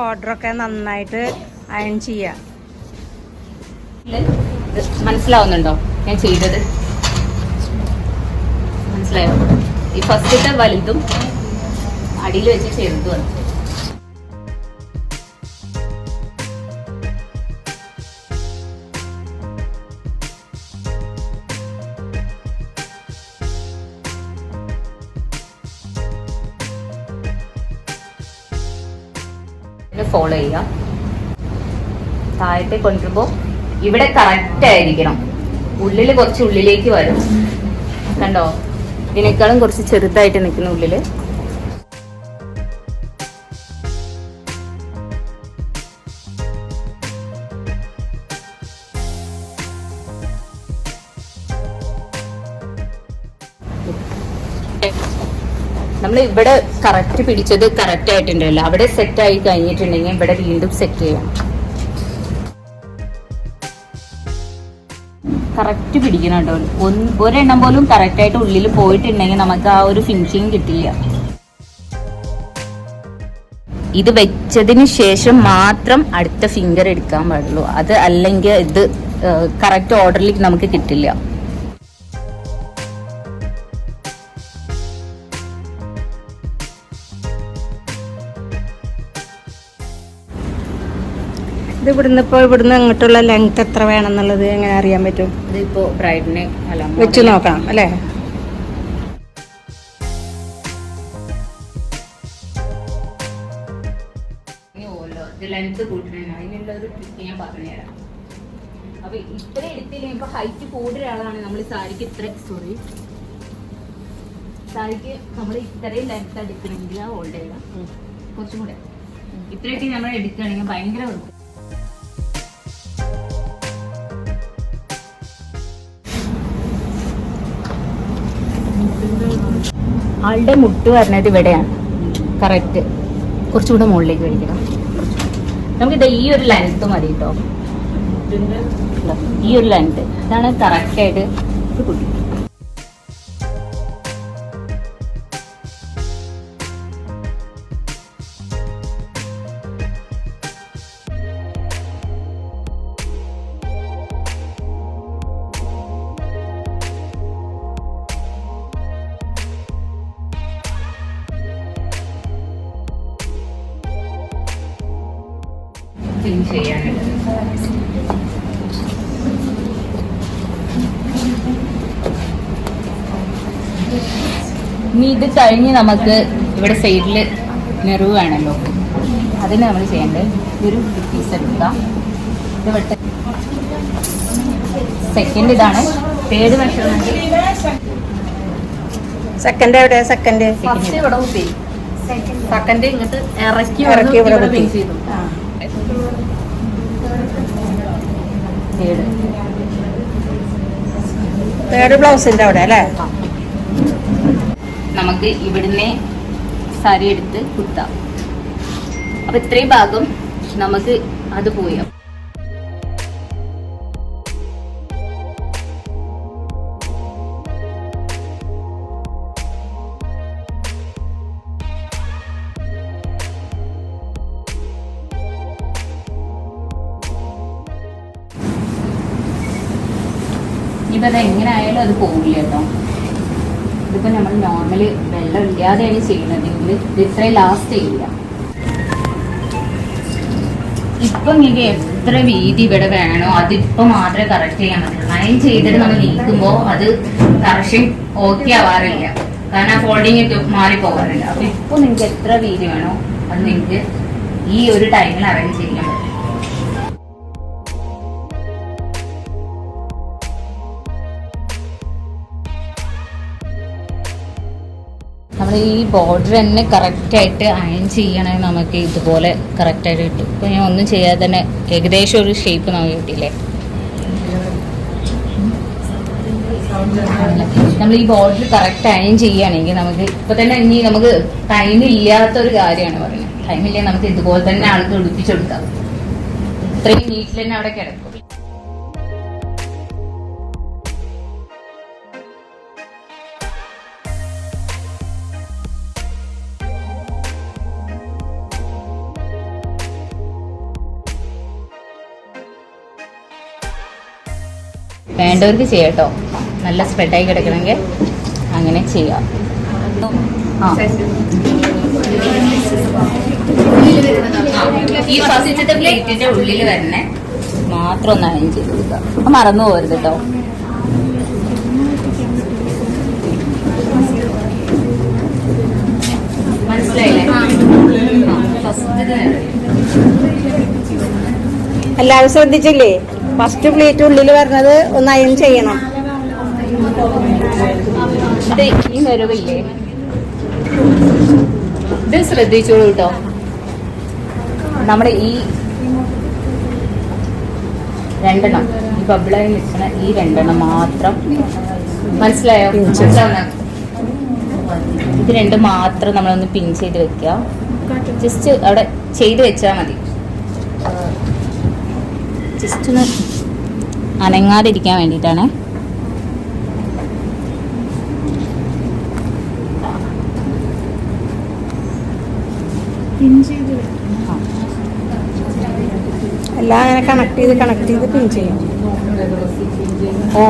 ബോർഡറൊക്കെ നന്നായിട്ട് അയൺ ചെയ്യാം. മനസ്സിലാവുന്നുണ്ടോ? ഞാൻ ചെയ്തത്. മനസ്സിലായോ? ഈ ഫസ്റ്റത്തെ വലുതും അടിയിൽ വെച്ച് ചെറുതുമാണ് ഫോളോ ചെയ്യുക. താഴത്തെ കൊണ്ടുവരുമ്പോൾ ഇവിടെ കറക്റ്റ് ആയിരിക്കണം. ഉള്ളിൽ കുറച്ച് ഉള്ളിലേക്ക് വരും. കണ്ടോ? ഇതിനേക്കാളും കുറച്ച് ചെറുതായിട്ട് നിൽക്കുന്ന ഉള്ളിൽ. ഇവിടെ കറക്റ്റ് പിടിച്ചത് കറക്റ്റ് ആയിട്ടുണ്ടല്ലോ. അവിടെ സെറ്റ് ആയി കഴിഞ്ഞിട്ടുണ്ടെങ്കിൽ ഇവിടെ വീണ്ടും സെറ്റ് ചെയ്യാം. കറക്റ്റ് പിടിക്കണം കേട്ടോ. ഒന്ന് ഒരെണ്ണം പോലും കറക്റ്റ് ആയിട്ട് ഉള്ളിൽ പോയിട്ടുണ്ടെങ്കിൽ നമുക്ക് ആ ഒരു ഫിനിഷിങ് കിട്ടില്ല. ഇത് വെച്ചതിന് ശേഷം മാത്രം അടുത്ത ഫിംഗർ എടുക്കാൻ പാടുള്ളൂ. അത് അല്ലെങ്കിൽ ഇത് കറക്റ്റ് ഓർഡറിൽ നമുക്ക് കിട്ടില്ല. ഇത് ഇവിടുന്ന് ഇപ്പോൾ ഇവിടുന്ന് ഇങ്ങോട്ടുള്ള ലെങ്ത് എത്ര വേണം എന്നുള്ളത് എങ്ങനെ അറിയാൻ പറ്റും? ഇതിപ്പോ ബ്രൈഡിനെ വെച്ച് നോക്കണം അല്ലേ? ലെങ്ത് കൂട്ടണം അതിനുള്ള ഒരു ട്രിക്ക് ഞാൻ പറഞ്ഞുതരാം അപ്പൊ ഇത്ര എടുത്തില്ലെങ്കിൽ ഇപ്പൊ ഹൈറ്റ് കൂടുതൽ ആളാണ് നമ്മൾ സാരിക്ക് ഇത്ര സോറി സാരിക്ക് നമ്മൾ ഇത്രയും ലെങ്ത് എടുക്കണമെങ്കിൽ ആ ഹോൾഡ് ചെയ്യണം കുറച്ചും കൂടെ. ഇത്രയൊക്കെ നമ്മൾ എടുക്കുകയാണെങ്കിൽ ഭയങ്കര ആളുടെ മുട്ട് വരുന്നത് ഇവിടെയാണ്. കറക്റ്റ് കുറച്ചുകൂടെ മുകളിലേക്ക് കഴിക്കണം. നമുക്കിത് ഈ ഒരു ലെങ്ത് മതി കേട്ടോ ഈ ഒരു ലെങ്ത് ഇതാണ് കറക്റ്റ് ആയിട്ട് പിൻ ചെയ്യാനുള്ളത് ഇനി ഇത് കഴിഞ്ഞ് നമുക്ക് ഇവിടെ സൈഡിൽ നിറവ് വേണമല്ലോ അതിന് നമ്മൾ ചെയ്യേണ്ടത്. ഒരു പീസ് എടുക്കാം ഇത് വിട്ട് സെക്കൻഡ് ഇതാണ്. പേര് മെഷർമെന്റ് സെക്കൻഡ് എവിടെ? സെക്കൻഡ് ഫസ്റ്റ് ഇവിടെ കുത്തി. സെക്കൻഡ് ഇങ്ങോട്ട് ഇറക്കി ഇറക്കി ഇവിടെ ഇവിടെ കുത്തി. ചെയ്തു. ബ്ലൗസിന്റെ അവിടെ അല്ലേ? നമുക്ക് ഇവിടുന്ന് സാരി എടുത്ത് കുത്താം. അപ്പൊ ഇത്രയും ഭാഗം നമുക്ക് അത് പോയി. ഇനിയിപ്പോ അത് ആയാലും അത് പോകില്ല കേട്ടോ. ഇതിപ്പോ നമ്മൾ നോർമൽ വെള്ളം ഇല്ലാതെയാണ് ചെയ്യുന്നതെങ്കിൽ ഇത് ഇത്രയും ലാസ്റ്റ് ചെയ്യില്ല. ഇപ്പം നിങ്ങൾക്ക് എത്ര വീതി ഇവിടെ വേണോ അതിപ്പോ മാത്രമേ കറക്റ്റ് ചെയ്യാൻ പറ്റുള്ളൂ. ലൈൻ ചെയ്തിട്ട് നമ്മൾ നീക്കുമ്പോ അത് കറക്ഷൻ ഓക്കെ ആവാറില്ല. കാരണം ആ ഫോൾഡിങ് ഒക്കെ മാറി പോകാറില്ല. അപ്പൊ ഇപ്പൊ നിങ്ങൾക്ക് എത്ര വീതി വേണോ അത് നിങ്ങൾക്ക് ഈ ഒരു ടൈമിൽ അറേഞ്ച് ചെയ്യാൻ പറ്റും. ഈ ബോർഡർ തന്നെ കറക്റ്റായിട്ട് അയൺ ചെയ്യണമെങ്കിൽ നമുക്ക് ഇതുപോലെ കറക്റ്റായിട്ട് കിട്ടും. ഇപ്പൊ ഞാൻ ഒന്നും ചെയ്യാതെ തന്നെ ഏകദേശം ഒരു ഷേപ്പ് നമുക്ക് കിട്ടിയില്ലേ? നമ്മൾ ഈ ബോർഡർ കറക്റ്റ് അയൺ ചെയ്യുകയാണെങ്കിൽ നമുക്ക് ഇപ്പൊ തന്നെ ഇനി നമുക്ക് ടൈം ഇല്ലാത്ത ഒരു കാര്യമാണ് പറയുന്നത്. ടൈം ഇല്ലെങ്കിൽ നമുക്ക് ഇതുപോലെ തന്നെ ആൾക്ക് ഉടുപ്പിച്ചെടുക്കാം ഇത്രയും നീറ്റിൽ തന്നെ അവിടെ കിടക്കും. വേണ്ടവർക്ക് ചെയ്യട്ടോ. നല്ല സ്പ്രെഡായി കിടക്കണമെങ്കിൽ അങ്ങനെ ചെയ്യാം. ഈ മാത്രം ഒന്ന് അയൺ ചെയ്ത് കൊടുക്കുക. മറന്നു പോകരുത് കേട്ടോ എല്ലാവരും ശ്രദ്ധിച്ചില്ലേ? ഫസ്റ്റ് പ്ലേറ്റ് ഉള്ളിൽ വരുന്നത് ഒന്ന് അയൺ ചെയ്യണം. ഈ ഇത് ശ്രദ്ധിച്ചോളൂ കേട്ടോ നമ്മുടെ ഈ രണ്ടെണ്ണം ഈ ബബിളായി നിൽക്കുന്ന ഈ രണ്ടെണ്ണം മാത്രം മനസ്സിലായോ? ഇത് രണ്ട് മാത്രം നമ്മളൊന്ന് പിൻ ചെയ്ത് വെക്കുക. ജസ്റ്റ് അവിടെ ചെയ്ത് വെച്ചാൽ മതി. ജസ്റ്റ് ഒന്ന് അനങ്ങാതിരിക്കാൻ വേണ്ടിയിട്ടാണ്. എല്ലാം അങ്ങനെ കണക്ട് ചെയ്ത് കണക്ട് ചെയ്ത് പിൻ ചെയ്യും. ഓ.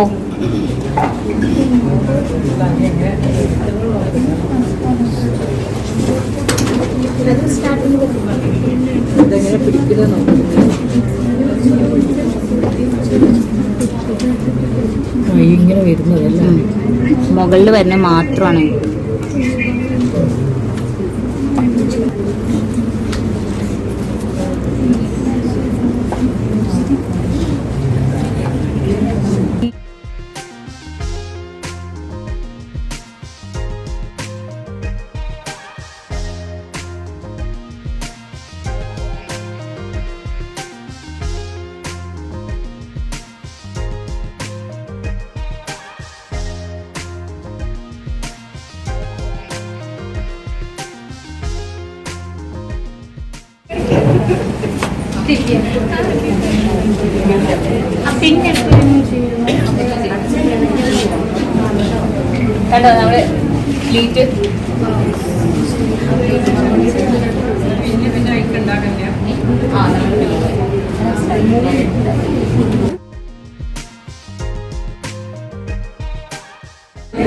ഇങ്ങനെ വരുന്നതല്ല? മുകളിൽ വരുന്ന മാത്രമാണ്.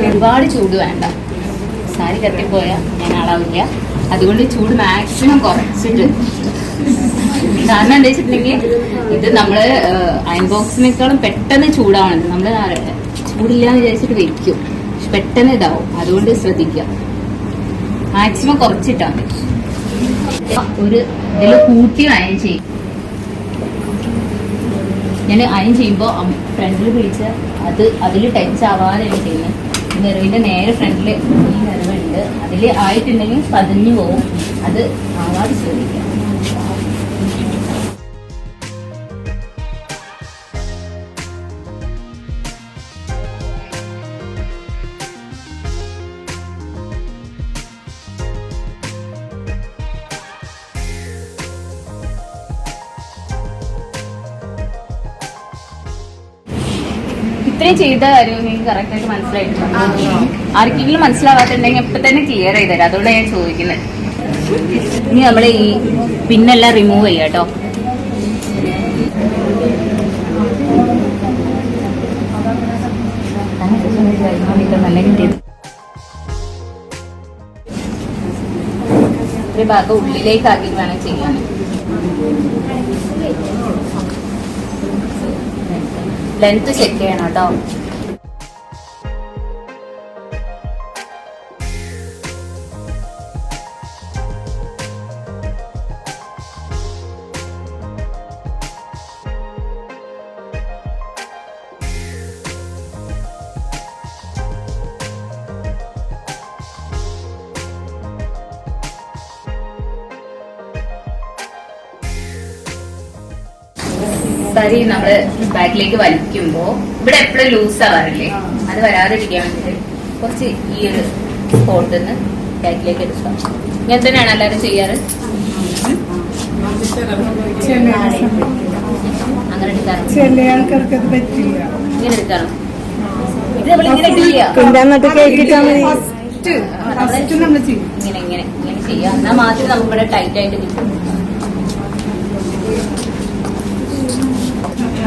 ഒരുപാട് ചൂട് വേണ്ട. സാരി കത്തിപ്പോയാൽ ഞാൻ അളവില്ല അതുകൊണ്ട് ചൂട് മാക്സിമം കുറച്ചിട്ട് കാരണം എന്താ വെച്ചിട്ടുണ്ടെങ്കിൽ ഇത് നമ്മൾ അയൺ ബോക്സിനേക്കാളും പെട്ടെന്ന് ചൂടാവണം. നമ്മൾ ചൂടില്ലാന്ന് വിചാരിച്ചിട്ട് വെക്കും. പെട്ടെന്ന് ഇതാവും. അതുകൊണ്ട് ശ്രദ്ധിക്കുക. മാക്സിമം കുറച്ചിട്ടാ ഒരു ഇതിൽ കൂട്ടി അയൺ ചെയ്യും. ഞാൻ അയൺ ചെയ്യുമ്പോൾ ഫ്രണ്ടിൽ പിടിച്ച അത് അതിൽ ടച്ച് ആവാതെയാണ് ചെയ്യുന്നത് നെറുവിന്റെ നേരെ ഫ്രണ്ടിൽ ഈ നെറുവുണ്ട് അതിൽ ആയിട്ടുണ്ടെങ്കിൽ പതിഞ്ഞു പോവും. അത് ആവാതെ ശ്രദ്ധിക്കാം ഇത്രയും ചെയ്ത കാര്യം എനിക്ക് കറക്റ്റ് ആയിട്ട് മനസ്സിലായിട്ടുണ്ട്? ആർക്കെങ്കിലും മനസ്സിലാവാത്തുണ്ടെങ്കിൽ ഇപ്പൊ തന്നെ ക്ലിയർ ചെയ്ത് തരാം. അതുകൊണ്ടാണ് ഞാൻ ചോദിക്കുന്നത് ഇനി നമ്മൾ ഈ പിന്നെല്ലാം റിമൂവ് ചെയ്യാം കേട്ടോ. ഒരു ഭാഗം ഉള്ളിലേക്ക് ആക്കിയിട്ട് വേണം ചെയ്യാൻ. ലെങ്ത് ചെക്ക് ചെയ്യണം കേട്ടോ. സരി നമ്മൾ ബാക്കിലേക്ക് വലിക്കുമ്പോ ഇവിടെ എപ്പോഴും ലൂസ് ആവാറില്ലേ? അത് വരാതിരിക്കാൻ വേണ്ടിട്ട് കുറച്ച് ഈ ഒരു സ്പോട്ടിൽ നിന്ന് ബാക്കിലേക്ക് എടുക്കാം. ഇങ്ങനെ തന്നെയാണ് എല്ലാവരും ചെയ്യാറ്? അങ്ങനെ എടുക്കാറുണ്ട് ഇങ്ങനെ എടുക്കാറുണ്ട് ഇത് നമ്മൾ ചെയ്യും. ഇങ്ങനെ ഇങ്ങനെ ഇങ്ങനെ ചെയ്യാം. എന്നാൽ മാത്രമേ നമുക്ക് ഇവിടെ ടൈറ്റ് ആയിട്ട് കിട്ടും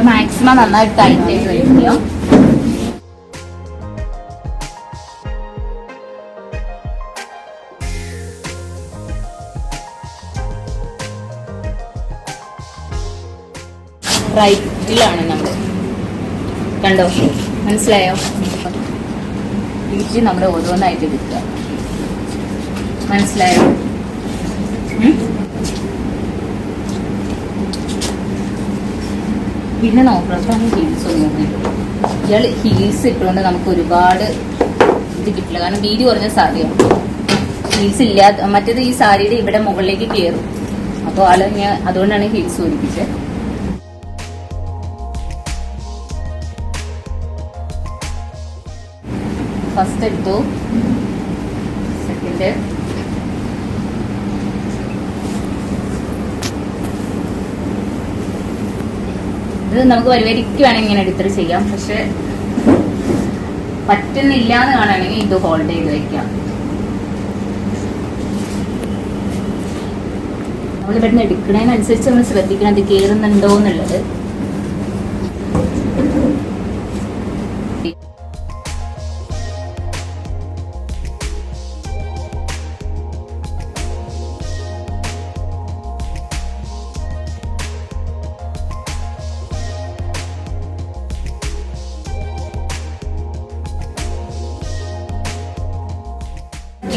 മാക്സിമം നന്നായിട്ട് ടൈറ്റ് ചെയ്ത് കഴിക്കുക റൈറ്റിലാണ് നമ്മൾ കണ്ടോ? മനസ്സിലായോ? ഇഞ്ചി നമ്മൾ ഓരോന്നായിട്ട് എടുക്കുക മനസ്സിലായോ? പിന്നെ നോക്കണം ഹീൽസ് ഒന്നും ഇയാൾ ഹീൽസ് ഇട്ടുകൊണ്ട് നമുക്ക് ഒരുപാട് ഇത് കിട്ടില്ല. കാരണം വീതി കുറഞ്ഞ സാരിയാണ് ഹീൽസ് ഇല്ലാത്ത മറ്റേത് ഈ സാരിയുടെ ഇവിടെ മുകളിലേക്ക് കയറും അപ്പോൾ ആൾ ഞാൻ അതുകൊണ്ടാണ് ഹീൽസ് ഒരുപ്പിച്ചത് ഫസ്റ്റ് എടുത്തു. സെക്കൻഡ് നമുക്ക് പരിപാടിക്കുവാണെങ്കിൽ ഇങ്ങനെ എടുത്തിട്ട് ചെയ്യാം. പക്ഷെ പറ്റുന്നില്ല എന്ന് കാണുകയാണെങ്കിൽ ഇത് ഹോൾഡ് ചെയ്ത് വെക്കാം. നമ്മൾ ഇവിടുന്ന് എടുക്കുന്നതിനനുസരിച്ച് നമ്മൾ ശ്രദ്ധിക്കണം അത് കയറുന്നുണ്ടോ എന്നുള്ളത്.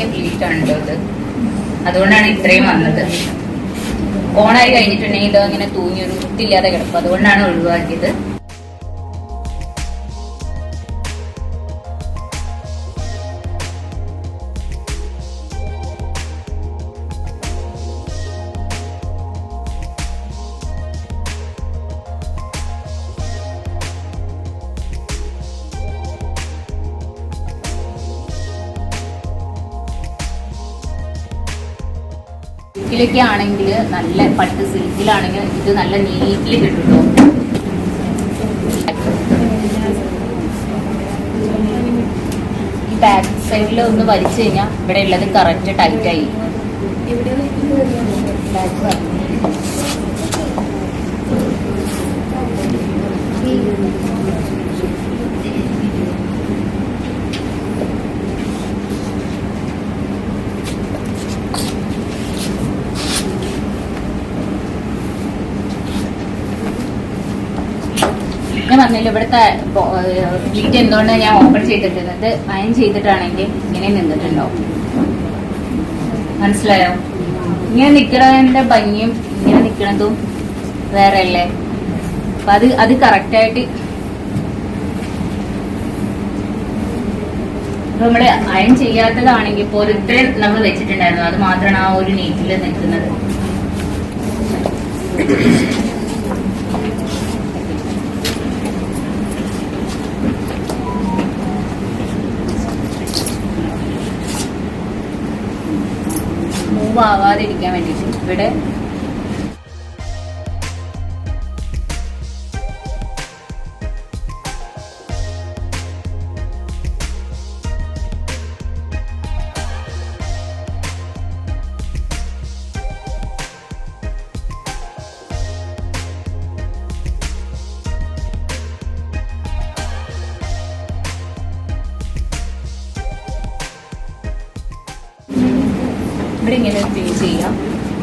പ്ലീറ്റ് ആണ് ട്ടോ ഇത്. അതുകൊണ്ടാണ് ഇത്രയും വന്നത്. ഓണായി കഴിഞ്ഞിട്ടുണ്ടെങ്കിൽ ഇത് ഇങ്ങനെ തൂങ്ങി ഒരു വൃത്തിയില്ലാതെ കിടക്കും. അതുകൊണ്ടാണ് ഒഴിവാക്കിയത്. സിൽക്കിലൊക്കെ ആണെങ്കിൽ നല്ല പട്ട് സിൽക്കിലാണെങ്കിൽ ഇത് നല്ല നീറ്റിൽ കിട്ടും ട്ടോ. ഈ ബാക്ക് സൈഡിൽ ഒന്ന് വലിച്ചു കഴിഞ്ഞാൽ ഇവിടെ ഉള്ളത് കറക്റ്റ് ടൈറ്റ് ആയി. പറഞ്ഞില്ല ഇവിടുത്തെ പ്ലീറ്റ് എന്തുകൊണ്ടാണ് ഞാൻ ഓപ്പൺ ചെയ്തിട്ടുള്ളത്? അയൻ ചെയ്തിട്ടാണെങ്കിൽ ഇങ്ങനെ നിന്നിട്ടുണ്ടോ? മനസ്സിലായോ? ഇങ്ങനെ നിൽക്കുന്നതിന്റെ ഭംഗിയും ഇങ്ങനെ നിൽക്കുന്നതും വേറെ അല്ലേ അപ്പൊ അത് അത് കറക്റ്റായിട്ട് നമ്മൾ അയൺ ചെയ്യാത്തതാണെങ്കിൽ ഇപ്പോൾ ഇത്രയും നമ്മൾ വെച്ചിട്ടുണ്ടായിരുന്നു. അത് മാത്രമാണ് ആ ഒരു നീറ്റിൽ നിൽക്കുന്നത്. ആവാതിരിക്കാൻ വേണ്ടിയിട്ട്. ഇവിടെ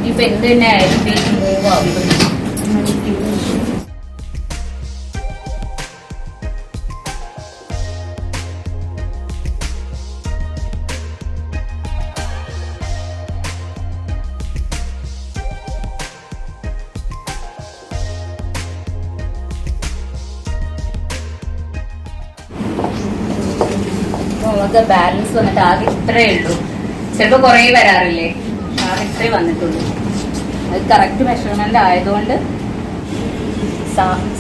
ഇപ്പൊ എന്ത് തന്നെ ആയാലും പേജ് മൂവ് ആവും അപ്പൊ നമുക്ക് ബാലൻസ് വന്നിട്ട് ആകെ ഇത്രയേ ഉള്ളൂ ചിലപ്പോൾ കുറേ വരാറില്ലേ ആകെ ഇത്രേ വന്നിട്ടുള്ളൂ അത് കറക്റ്റ് മെഷർമെന്റ് ആയതുകൊണ്ട്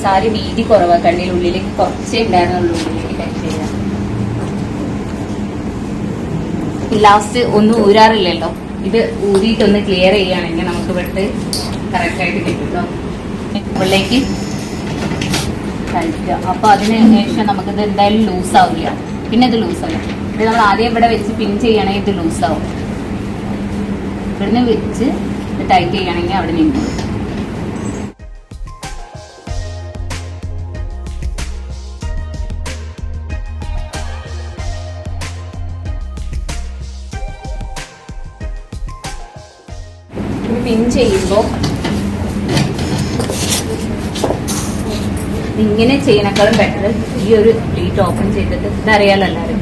സാരി വീതി കുറവാണ് കണ്ണിൽ ഉള്ളിലേക്ക് കുറച്ചേ ഉണ്ടായിരുന്നുള്ളൂ ഉള്ളിലേക്ക് ലാസ്റ്റ് ഒന്നും ഊരാറില്ലല്ലോ. ഇത് ഊരിയിട്ടൊന്ന് ക്ലിയർ ചെയ്യുകയാണെങ്കിൽ നമുക്ക് ഇവിടുത്തെ കറക്റ്റായിട്ട് കിട്ടും കേട്ടോ മുകളിലേക്ക് കഴിക്കുക അപ്പൊ അതിന് ശേഷം നമുക്കിത് എന്തായാലും ലൂസ് ആവില്ല പിന്നെ ഇത് ലൂസ് ആവില്ല ഇത് നമ്മൾ ആദ്യം ഇവിടെ വെച്ച് പിൻ ചെയ്യണമെങ്കിൽ ഇത് ലൂസ് ആവും. ഇവിടുന്ന് വെച്ച് ടൈറ്റ് ചെയ്യണമെങ്കിൽ അവിടെ നിന്ന് പിൻ ചെയ്യുമ്പോൾ ഇങ്ങനെ ചെയ്യണേക്കാളും ബെറ്റർ ഈ ഒരു പ്ലേറ്റ് ഓപ്പൺ ചെയ്തിട്ട് ഇതറിയാലോ എല്ലാവരും